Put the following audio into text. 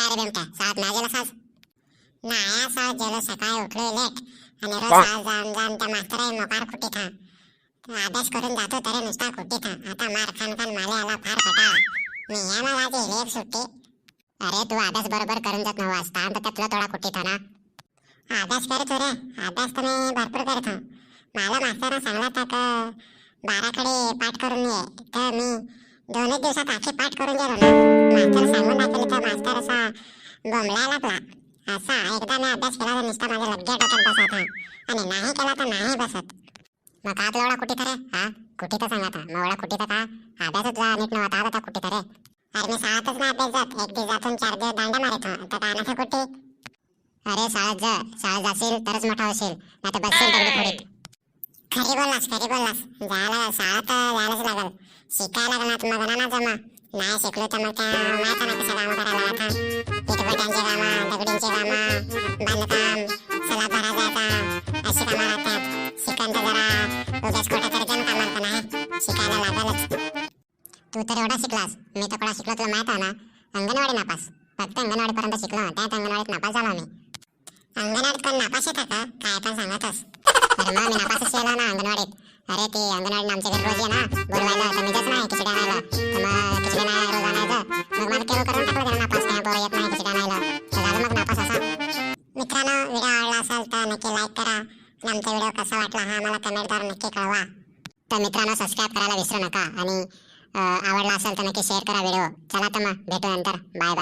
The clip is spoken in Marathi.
काय रे बेमट्या साज. सकाळी उठलो लेट. आणि रोज त्या मोकार कुठे अभ्यास करून जातो तरी नुसता कुठे था आता मार खान खान माले आला फार कटाळा मी या मला आज एक सुट्टी. अरे तू अभ्यास बरोबर करून जात तर थोडा कुठे था ना. अभ्यास करतो रे. अभ्यास तर मी भरपूर करतो मला मास्तरानं सांगला होता का बाराकडे पाठ करून ये. तर मी दोनच दिवसात आखे पाठ करून गेलो ना मास्तर सांगून दाखवलं तर मास्तर असा बोंबलायला लागला. असा एकदा मी अभ्यास केला तर नुसता माझ्या लग्या डोक्यात बसत आणि नाही केला तर नाही बसत. मग का तुला कुठे तर हा? कुठे तर सांगा आता. मग कुठे तर का? अभ्यासच जा नीट नव्हता आता कुठे तर. अरे मी शाळेतच ना अभ्यास जात. एक दिवस जातून चार दिवस दांडा मारत तर कानाचं कुठे? अरे शाळेत जा शाळेत जाशील तरच मोठा होशील. नाही तर बसशील दगडी फोडीत खरी बोललास खरी बोललास. जायला शाळा तर जायलाच लागल. शिकायला लागल तर मग ना जमा. नाही शिकलो तर मग त्या माहिती ना कसं कामं करायला आता. इटभट्यांची कामं दगडींचे कामं बांधकाम सला भरा जायचा अशी कामं राहतात. शिकण तर जरा उगाच खोटं तरी जमता कामाला नाही शिकायला लागलच. तू तर एवढा शिकलास. मी तर कोणा शिकलो तुला माहीत आहे ना? अंगणवाडी नापास. फक्त अंगणवाडीपर्यंत शिकलो. त्यात अंगणवाडीत नापास झाला मी. अंगणवाडीत पण नापास येतं का काय पण सांगतस अरे मग मी नापासच केला ना अंगणवाडीत अरे ते अंगणवाडी आमच्या घरी रोज ये ना बोलवायला तर मीच नाही खिचडी आणायला तर मग खिचडी नाही रोज आणायचं मग मला केलं करून टाकलं त्याला नापास काय पोरं येत नाही खिचडी आणायला तर झालं मग नापास असा मित्रांनो व्हिडिओ आवडला असेल तर नक्की लाईक करा आणि आमचा व्हिडिओ कसा वाटला हा मला कमेंटद्वारे नक्की कळवा तर मित्रांनो सबस्क्राईब करायला विसरू नका आणि आवडला असेल तर नक्की शेअर करा व्हिडिओ चला तर मग भेटू नंतर बाय बाय